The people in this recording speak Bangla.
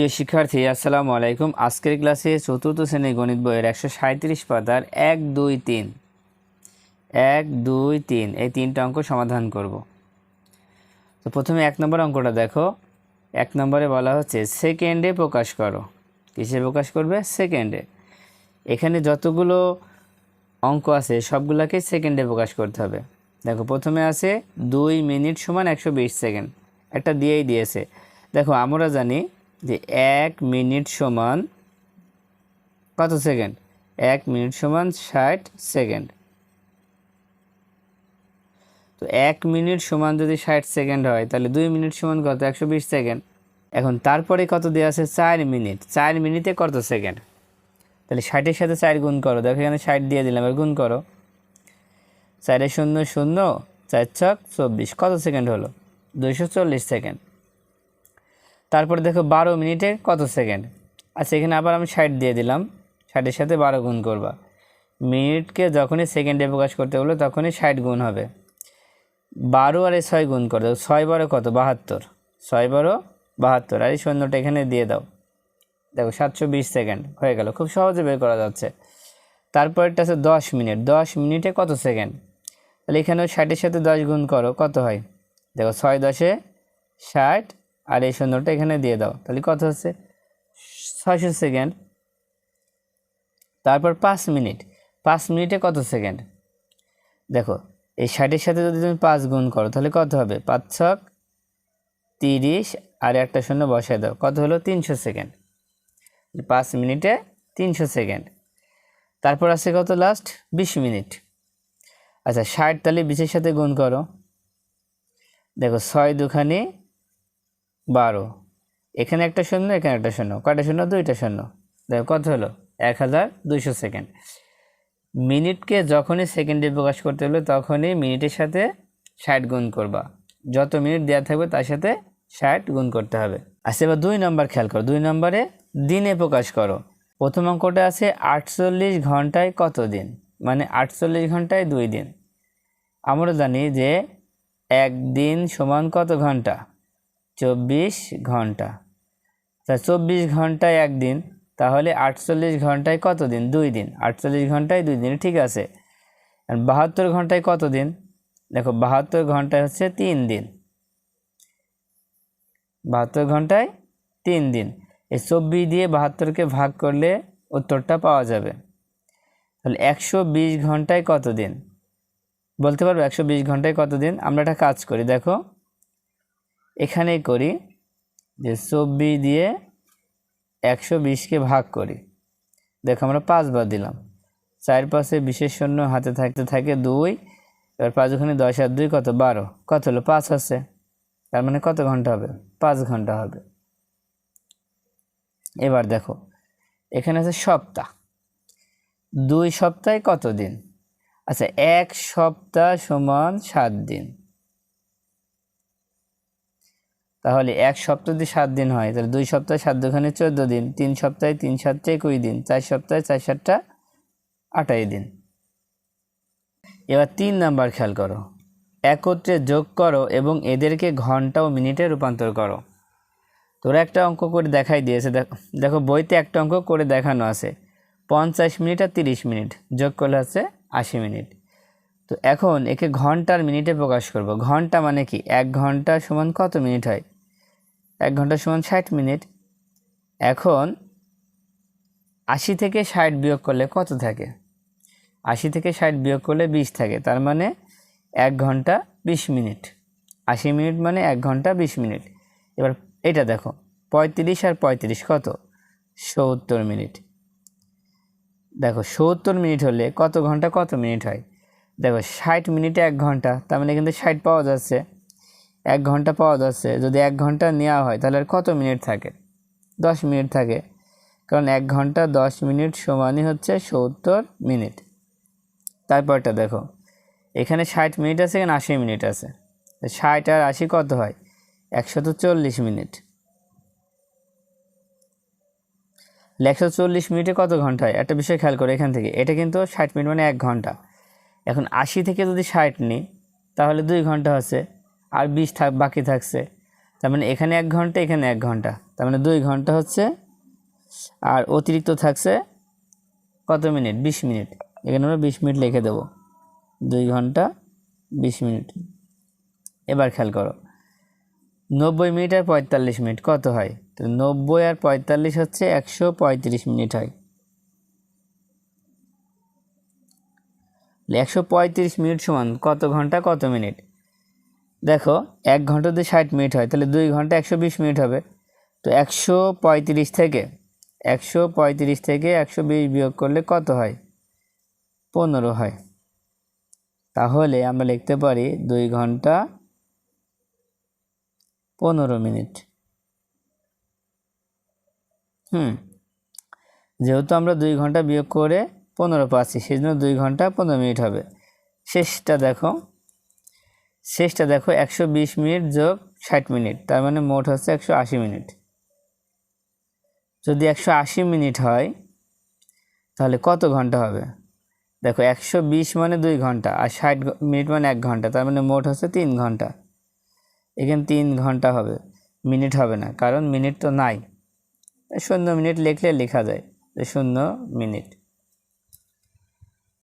প্রিয় শিক্ষার্থী, আসসালামু আলাইকুম। আজকের ক্লাসে চতুর্থ শ্রেণির গণিত বইয়ের একশো সাঁত্রিশ পাতার এক, দুই, তিন। এক, দুই, তিন, এই তিনটা অঙ্ক সমাধান করব। তো প্রথমে এক নম্বর অঙ্কটা দেখো। এক নম্বরে বলা হচ্ছে, সেকেন্ডে প্রকাশ করো। কিসে প্রকাশ করবে? সেকেন্ডে। এখানে যতগুলো অঙ্ক আছে, সবগুলোকে সেকেন্ডে প্রকাশ করতে হবে। দেখো, প্রথমে আছে দুই মিনিট সমান একশো বিশ সেকেন্ড। একটা দিয়েই দিয়েছে। দেখো, আমরা জানি যে এক মিনিট সমান কত সেকেন্ড? এক মিনিট সমান ষাট সেকেন্ড। তো এক মিনিট সমান যদি ষাট সেকেন্ড হয়, তাহলে দুই মিনিট সমান কত? একশো বিশ সেকেন্ড। এখন তারপরে কত দেওয়া আছে? চার মিনিট। চার মিনিটে কত সেকেন্ড? তাহলে ষাটের সাথে চার গুণ করো। দেখো এখানে ষাট দিয়ে দিলাম, এবার গুণ করো। চারে শূন্য শূন্য, চার ছক চব্বিশ। কত সেকেন্ড হলো? দুইশো চল্লিশ সেকেন্ড। তারপরে দেখো বারো মিনিটে কত সেকেন্ড? আচ্ছা এখানে আবার আমি ষাট দিয়ে দিলাম। ষাটের সাথে বারো গুণ করবা। মিনিটকে যখনই সেকেন্ডে প্রকাশ করতে বলো তখনই ষাট গুণ হবে। বারো আর এই ছয় গুণ করে দাও। ছয় বারো কত? বাহাত্তর। ছয় বারো, বাহাত্তর। আর এই শূন্যটা এখানে দিয়ে দাও। দেখো, সাতশো বিশ সেকেন্ড হয়ে গেল। খুব সহজে বের করা যাচ্ছে। তারপরটা আছে দশ মিনিট। দশ মিনিটে কত সেকেন্ড? তাহলে এখানেও ষাটের সাথে দশ গুণ করো। কত হয়? দেখো, ছয় দশে ষাট আর এই শূন্যটা এখানে দিয়ে দাও। তাহলে কত হচ্ছে? ছয়শো সেকেন্ড। তারপর পাঁচ মিনিট। পাঁচ মিনিটে কত সেকেন্ড? দেখো, এই ষাটের সাথে যদি তুমি পাঁচ গুণ করো, তাহলে কত হবে? পাঁচ ছক তিরিশ আর একটা শূন্য বসায় দাও। কত হলো? তিনশো সেকেন্ড। পাঁচ মিনিটে তিনশো সেকেন্ড। তারপর আছে কত লাস্ট বিশ মিনিট। আচ্ছা ষাট তাহলে বিশের সাথে গুণ করো। দেখো, ছয় দুখানি বারো। এখানে একটা শূন্য, এখানে একটা শূন্য। কয়টা শূন্য? দুইটা শূন্য। দেখো, কত হলো? এক হাজার দুইশো সেকেন্ড। মিনিটকে যখনই সেকেন্ডে প্রকাশ করতে হলো, তখনই মিনিটের সাথে ষাট গুণ করবা। যত মিনিট দেওয়া থাকবে, তার সাথে ষাট গুণ করতে হবে। আচ্ছা এবার দুই নম্বর খেয়াল করো। দুই নম্বরে দিনে প্রকাশ করো। প্রথম অঙ্কটা আছে আটচল্লিশ ঘন্টায় কত দিন? মানে আটচল্লিশ ঘন্টায় দুই দিন। আমরা জানি যে একদিন সমান কত ঘণ্টা? চব্বিশ ঘণ্টা। তা চব্বিশ ঘন্টায় একদিন, তাহলে আটচল্লিশ ঘন্টায় কত দিন দুই দিন। আটচল্লিশ ঘন্টায় দুই দিন, ঠিক আছে? আর বাহাত্তর ঘন্টায় কত দিন দেখো, বাহাত্তর ঘন্টায় হচ্ছে তিন দিন। বাহাত্তর ঘন্টায় তিন দিন। এই চব্বিশ দিয়ে বাহাত্তরকে ভাগ করলে উত্তরটা পাওয়া যাবে। তাহলে একশো বিশ ঘন্টায় কত দিন বলতে পারব একশো বিশ ঘন্টায় কত দিন আমরা একটা কাজ করি, দেখো। এখানেই করি যে চব্বিশ দিয়ে একশো বিশকে ভাগ করি। দেখো আমরা পাঁচবার দিলাম। চার পাশে বিশেষ শূন্য হাতে থাকতে থাকে দুই। এবার পাঁচ ওখানে দশ আর দুই কত? বারো। কত হলো? পাঁচ আছে। তার মানে কত ঘণ্টা হবে? পাঁচ ঘণ্টা হবে। এবার দেখো, এখানে আছে সপ্তাহ। দুই সপ্তাহে কত দিন? আচ্ছা এক সপ্তাহ সমান সাত দিন। তাহলে এক সপ্তাহ সাত দিন হয়, তাহলে দুই সপ্তাহে সাত দুখানে চোদ্দ দিন, তিন সপ্তাহে তিন সাতটা একুশ দিন, চার সপ্তাহে চার সাতটা আটাই দিন। এবার তিন নাম্বার খেয়াল করো। একত্রে যোগ করো এবং এদেরকে ঘণ্টা ও মিনিটে রূপান্তর করো। তোরা একটা অঙ্ক করে দেখাই দিয়েছে। দেখো বইতে একটা অঙ্ক করে দেখানো আছে। পঞ্চাশ মিনিট আর তিরিশ মিনিট, যোগ করলে হচ্ছে আশি মিনিট। তো এখন একে ঘণ্টার মিনিটে প্রকাশ করব। ঘণ্টা মানে কি? এক ঘণ্টা সমান কত মিনিট হয়? এক ঘণ্টা সমান ষাট মিনিট। এখন আশি থেকে ষাট বিয়োগ করলে কত থাকে? আশি থেকে ষাট বিয়োগ করলে বিশ থাকে, তার মানে এক ঘণ্টা বিশ মিনিট। আশি মিনিট মানে এক ঘণ্টা বিশ মিনিট। এবার এটা দেখো, পঁয়ত্রিশ আর পঁয়ত্রিশ কত? সত্তর মিনিট। দেখো, সত্তর মিনিট হলে কত ঘণ্টা, কত মিনিট হয়? দেখো, ষাট মিনিটে এক ঘণ্টা, তার মানে কিন্তু ষাট পাওয়া যাচ্ছে। এক ঘণ্টা পাওয়া যাচ্ছে। যদি এক ঘণ্টা নেওয়া হয়, তাহলে আর কত মিনিট থাকে? দশ মিনিট থাকে। কারণ এক ঘণ্টা দশ মিনিট সমানই হচ্ছে সত্তর মিনিট। তারপরটা দেখো। এখানে ষাট মিনিট আছে, এখানে আশি মিনিট আছে। ষাট আর আশি কত হয়? একশত চল্লিশ মিনিট। একশো চল্লিশ মিনিটে কত ঘণ্টা হয়? একটা বিষয় খেয়াল করো এখান থেকে। এটা কিন্তু ষাট মিনিট মানে এক ঘণ্টা। এখন আশি থেকে যদি ষাট নিই, তাহলে দুই ঘণ্টা হচ্ছে। আর বিশ থাক, বাকি থাকছে। তার মানে এখানে এক ঘণ্টা, এখানে এক ঘণ্টা। তার মানে দুই ঘণ্টা হচ্ছে, আর অতিরিক্ত থাকছে কত মিনিট? বিশ মিনিট। এখানে আমরা বিশ মিনিট লিখে দেবো। দুই ঘণ্টা, বিশ মিনিট। এবার খেয়াল করো। নব্বই মিনিট আর পঁয়তাল্লিশ মিনিট, কত হয়? তো নব্বই আর পঁয়তাল্লিশ হচ্ছে একশো পঁয়ত্রিশ মিনিট হয়। একশো পঁয়ত্রিশ মিনিট সমান কত ঘণ্টা, কত মিনিট? দেখো, এক ঘণ্টা যদি ষাট মিনিট হয়, তাহলে দুই ঘণ্টা একশো বিশ মিনিট হবে। তো একশো পঁয়ত্রিশ থেকে, একশো পঁয়ত্রিশ থেকে একশো বিশ বিয়োগ করলে কত হয়? পনেরো হয়। তাহলে আমরা লিখতে পারি দুই ঘণ্টা পনেরো মিনিট। হুম, যেহেতু আমরা দুই ঘণ্টা বিয়োগ করে পনেরো পাচ্ছি সেই জন্য দুই ঘণ্টা পনেরো মিনিট হবে। শেষটা দেখো। শেষটা দেখো একশো বিশ মিনিট যোগ ষাট মিনিট, তার মানে মোট হচ্ছে একশো আশি মিনিট। যদি একশো আশি মিনিট হয়, তাহলে কত ঘণ্টা হবে? দেখো একশো বিশ মানে দুই ঘণ্টা আর ষাট মিনিট মানে এক ঘণ্টা, তার মানে মোট হচ্ছে তিন ঘণ্টা। এখানে তিন ঘণ্টা হবে, মিনিট হবে না, কারণ মিনিট তো নাই। শূন্য মিনিট লিখলে লেখা যায় শূন্য মিনিট।